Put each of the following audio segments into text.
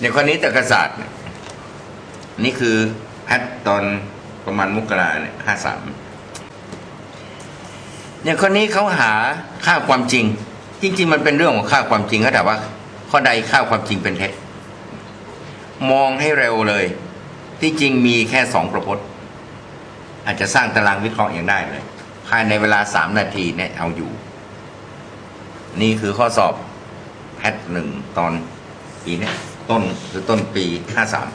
อย่างข้อนี้ตรกศาสตร์เนี่ยนี่คือแพทตอนประมาณมกราเนี่ยห้าสามอย่างข้อนี้เขาหาค่าความจริง จริง ๆ มันเป็นเรื่องของค่าความจริงเขาแต่ว่า ข้อใดค่าความจริงเป็นเท็จมองให้เร็วเลย ที่จริงมีแค่สองประพจน์อาจจะสร้างตารางวิเคราะห์อย่างได้เลย ภายในเวลาสามนาทีเนี่ยเอาอยู่ นี่คือข้อสอบแพทหนึ่งตอนปีเนี้ย ต้นหรือต้นปีห้าสาม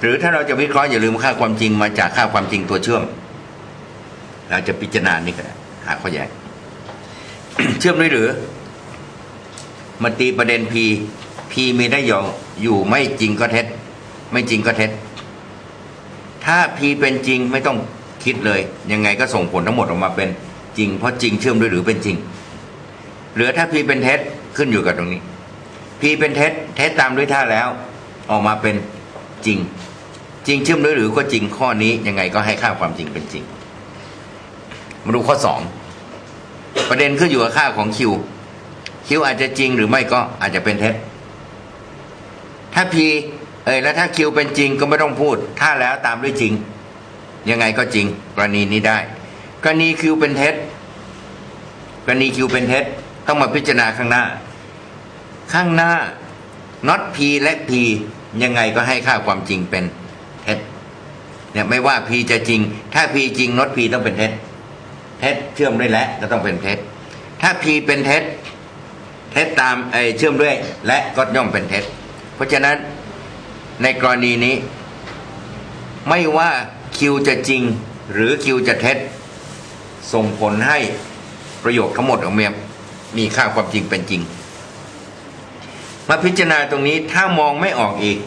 หรือถ้าเราจะวิเคราะห์อย่าลืมค่าความจริงมาจากค่าความจริงตัวเชื่อม เราจะพิจารณานี่ก็ได้หาข้อแย้งเชื่อมด้วยหรือมาตีประเด็น P P มีได้ยองอยู่ไม่จริงก็เท็จ ไม่จริงก็เท็จ ถ้า P เป็นจริงไม่ต้องคิดเลย ยังไงก็ส่งผลทั้งหมดออกมาเป็นจริง เพราะจริงเชื่อมด้วยหรือเป็นจริง เหลือถ้า P เป็นเท็จขึ้นอยู่กับตรงนี้ P เป็นเท็จเท็จตามด้วยท่าแล้ว ออกมาเป็นจริง จริงเชื่อมด้วยหรือก็จริงข้อนี้ยังไงก็ให้ค่าความจริงเป็นจริง มาดูข้อสองประเด็นขึ้นอยู่กับค่าของคิวคิวอาจจะจริงหรือไม่ก็อาจจะเป็นเท็จถ้าพีเอยแล้วถ้าคิวเป็นจริงก็ไม่ต้องพูด ถ้าแล้วตามด้วยจริง ยังไงก็จริง กรณีนี้ได้ กรณีคิวเป็นเท็จกรณีคิวเป็นเท็จต้องมาพิจารณาข้างหน้า ข้างหน้า not p และ p ยังไงก็ให้ค่าความจริงเป็นเท็จเนี่ยไม่ว่า p จะจริง ถ้า p จริง not p ต้องเป็นเท็จเท็จเชื่อมด้วยและก็ต้องเป็นเท็จถ้า p เป็นเท็จเท็จตามไอเชื่อมด้วย และก็ย่อมเป็นเท็จเพราะฉะนั้นในกรณีนี้ ไม่ว่าคิวจะจริง หรือคิวจะเท็จส่งผลให้ประโยคทั้งหมดของเมียมีค่าความจริงเป็นจริง มาพิจารณาตรงนี้ถ้ามองไม่ออกอีก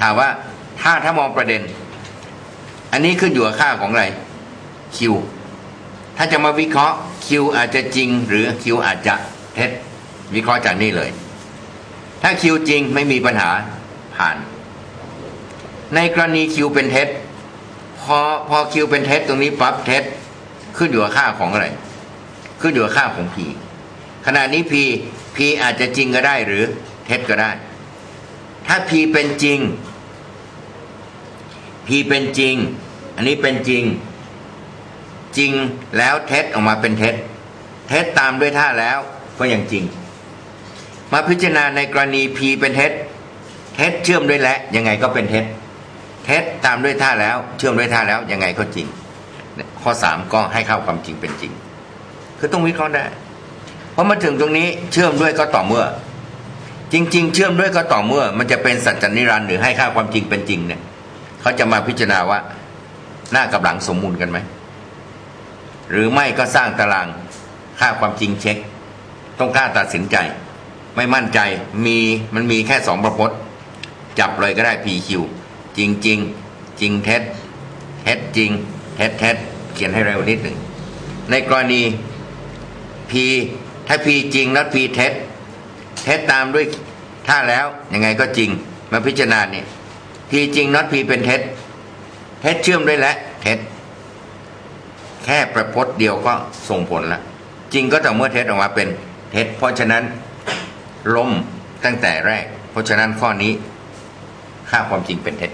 ถามว่าถ้าถ้ามองประเด็น อันนี้ขึ้นอยู่กับค่าของอะไรคิวถ้าจะมาวิเคราะห์คิวอาจจะจริง หรือคิวอาจจะเท็จวิเคราะห์จากนี่เลย ถ้าคิวจริงไม่มีปัญหาผ่าน ในกรณีคิวเป็นเท็จพอพอคิวเป็นเท็จตรงนี้ปั๊บเท็จขึ้นอยู่กับค่าของอะไร ขึ้นอยู่กับค่าของ p ขณะนี้ p p อาจจะจริงก็ได้หรือ ท็จก็ได้ ถ้า p เป็นจริง p เป็นจริง อันนี้เป็นจริง จริงแล้วเท็จออกมาเป็นเท็จ เท็จตามด้วยท่าแล้วก็ยังจริง มาพิจารณาในกรณี p เป็นเท็จ เท็จเชื่อมด้วยและยังไงก็เป็นเท็จ เท็จตามด้วยท่าแล้ว เชื่อมด้วยท่าแล้วยังไงก็จริง ข้อสามก็ให้เข้าความจริงเป็นจริง คือต้องวิเคราะห์ได้เพราะมาถึงตรงนี้เชื่อมด้วยก็ต่อเมื่อ จริง ๆ เชื่อมด้วยก็ต่อเมื่อ มันจะเป็นสัจจนิรันดร์หรือให้ค่าความจริงเป็นจริงเนี่ยเขาจะมาพิจารณาว่าหน้ากับหลังสมมูลกันไหมหรือไม่ก็สร้างตารางค่าความจริงเช็ค ต้องกล้าตัดสินใจ ไม่มั่นใจมีมันมีแค่สองประพจน์ จับเลยก็ได้ PQ จริงจริงจริงเท็จเท็จจริงเท็จเท็จเขียนให้เร็วนิดหนึ่งในกรณี P ถ้า P จริงแล้ว P เท็จ เท็จตามด้วยถ้าแล้วยังไงก็จริง มาพิจารณาเนี่ย P จริงน็อตพีเป็นเท็จเท็จเชื่อมด้วยและเท็จแค่ประพจน์เดียวก็ส่งผลแล้วจริงก็แต่อเมื่อเท็จออกมาเป็นเท็จเพราะฉะนั้นล้มตั้งแต่แรก เพราะฉะนั้นข้อนี้ค่าความจริงเป็นเท็จ